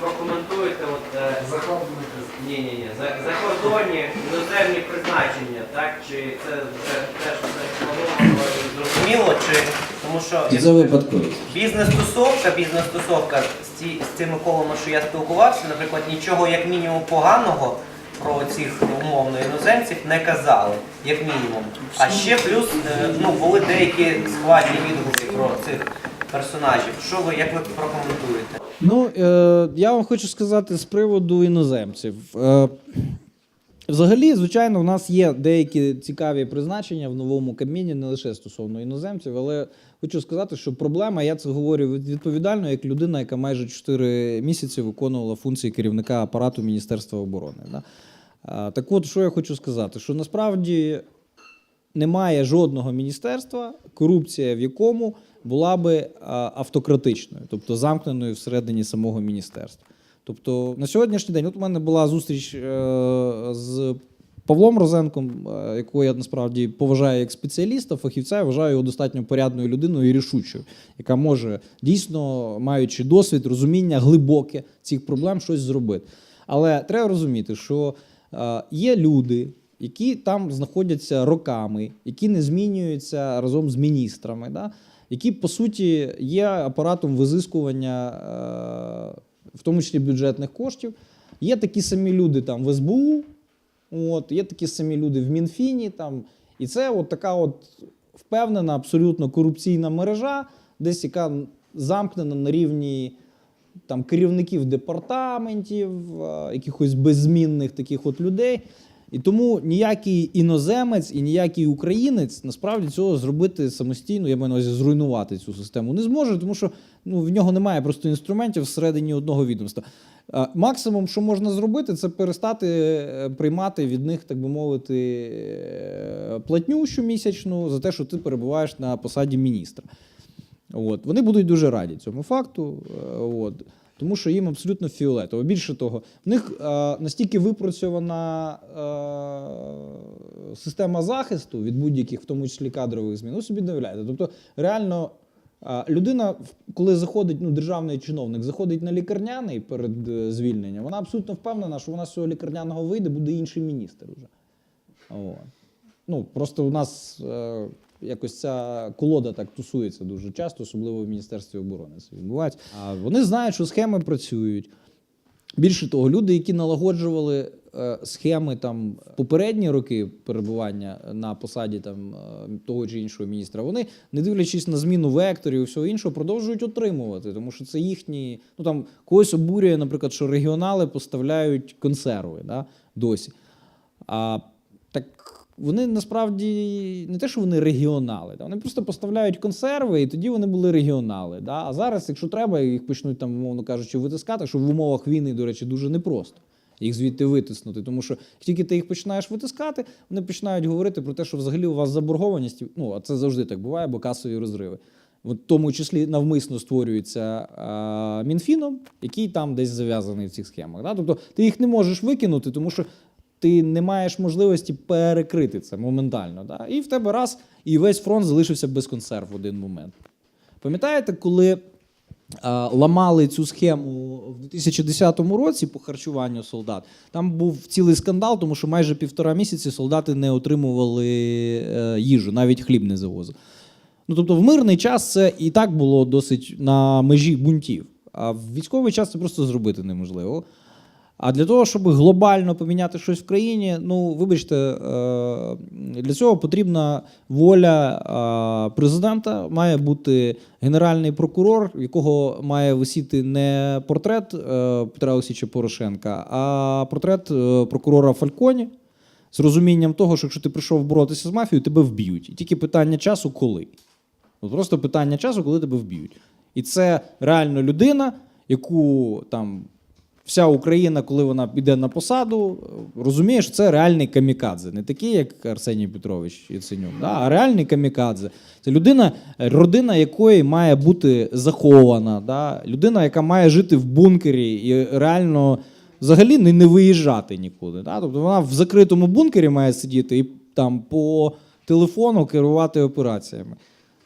прокоментуєте от, е, ні, ні, ні, за, закордонні іноземні призначення, так? Чи це вже теж все сплановано і зрозуміло, чи тому що І це випадковість. бізнес-тусовка, бізнес-тусовка з, ці, з цими колами, що я спілкувався, наприклад, нічого як мінімум поганого про цих умовно іноземців не казали, як мінімум. А ще плюс е, ну, були деякі складні відгуки про цих персонажів. Що ви як ви прокоментуєте? Ну, е, я вам хочу сказати з приводу іноземців. Е, взагалі, звичайно, в нас є деякі цікаві призначення в новому Кабміні, не лише стосовно іноземців, але хочу сказати, що проблема, я це говорю відповідально, як людина, яка майже 4 місяці виконувала функції керівника апарату Міністерства оборони. Да? Так от, що я хочу сказати, що насправді немає жодного міністерства, корупція в якому була би автократичною, тобто замкненою всередині самого міністерства. Тобто на сьогоднішній день, от у мене була зустріч е, з Павлом Розенком, е, якого я насправді поважаю як спеціаліста, фахівця, я вважаю його достатньо порядною людиною і рішучою, яка може дійсно, маючи досвід, розуміння глибоке цих проблем, щось зробити. Але треба розуміти, що е, є люди, які там знаходяться роками, які не змінюються разом з міністрами, да? які по суті є апаратом визискування, е, в тому числі бюджетних коштів. Є такі самі люди там в СБУ, от, є такі самі люди в Мінфіні. Там, і це от така от впевнена, абсолютно корупційна мережа, десь яка замкнена на рівні там, керівників департаментів, е, якихось беззмінних таких от людей. І тому ніякий іноземець і ніякий українець насправді цього зробити самостійно, я маю на увазі зруйнувати цю систему не зможе, тому що ну, в нього немає просто інструментів всередині одного відомства. Максимум, що можна зробити, це перестати е, приймати від них, так би мовити, е, платню щомісячну за те, що ти перебуваєш на посаді міністра. От. Вони будуть дуже раді цьому факту, е, от. Тому що їм абсолютно фіолетово. Більше того, в них е, настільки випрацьована е, система захисту від будь-яких, в тому числі кадрових змін. Ви собі уявляєте. Тобто, реально. е, Людина, коли заходить, ну, державний чиновник, заходить на лікарняний перед звільненням, вона абсолютно впевнена, що вона з цього лікарняного вийде, буде інший міністр уже. От. Ну, просто у нас е, якось ця колода так тусується дуже часто, особливо в Міністерстві оборони це відбувається. А вони знають, що схеми працюють. Більше того, люди, які налагоджували е, схеми там попередні роки перебування на посаді там е, того чи іншого міністра, вони, не дивлячись на зміну векторів і всього іншого, продовжують отримувати, тому що це їхні. Ну там когось обурює, наприклад, що регіонали поставляють консерви да, досі. А так вони насправді не те, що вони регіонали, вони просто поставляють консерви, і тоді вони були регіонали. Да. А зараз, якщо треба, їх почнуть там, умовно кажучи, витискати, що в умовах війни, до речі, дуже непросто. Їх звідти витиснути, тому що тільки ти їх починаєш витискати, вони починають говорити про те, що взагалі у вас заборгованість, ну а це завжди так буває, бо касові розриви. В тому числі навмисно створюється а, Мінфіном, який там десь зав'язаний в цих схемах. Да? Тобто ти їх не можеш викинути, тому що ти не маєш можливості перекрити це моментально. Да? І в тебе раз, і весь фронт залишився без консерв в один момент. Пам'ятаєте, коли а, ламали цю схему в 2010 році по харчуванню солдат? Там був цілий скандал, тому що майже півтора місяці солдати не отримували е, їжу, навіть хліб не завозили. Ну, тобто, в мирний час це і так було досить на межі бунтів. А в військовий час це просто зробити неможливо. А для того, щоб глобально поміняти щось в країні, ну вибачте, е, для цього потрібна воля е, президента. Має бути генеральний прокурор, якого має висіти не портрет е, Петра Олексійовича Порошенка, а портрет прокурора Фальконі. З розумінням того, що якщо ти прийшов боротися з мафією, тебе вб'ють. І тільки питання часу, коли. От просто питання часу, коли тебе вб'ють. І це реально людина, яку там вся Україна, коли вона піде на посаду, розуміє, що це реальний камікадзе. Не такий, як Арсеній Петрович Яценюк, да? а реальний камікадзе. Це людина, родина якої має бути захована, да? людина, яка має жити в бункері і реально взагалі не, не виїжджати нікуди. Да? Тобто вона в закритому бункері має сидіти і там по телефону керувати операціями.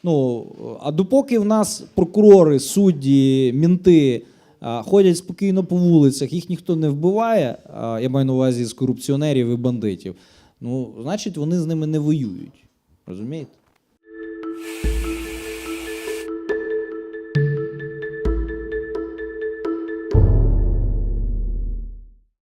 Ну, а допоки в нас прокурори, судді, мінти ходять спокійно по вулицях, їх ніхто не вбиває. Я маю на увазі з корупціонерів і бандитів. Ну, значить, вони з ними не воюють. Розумієте?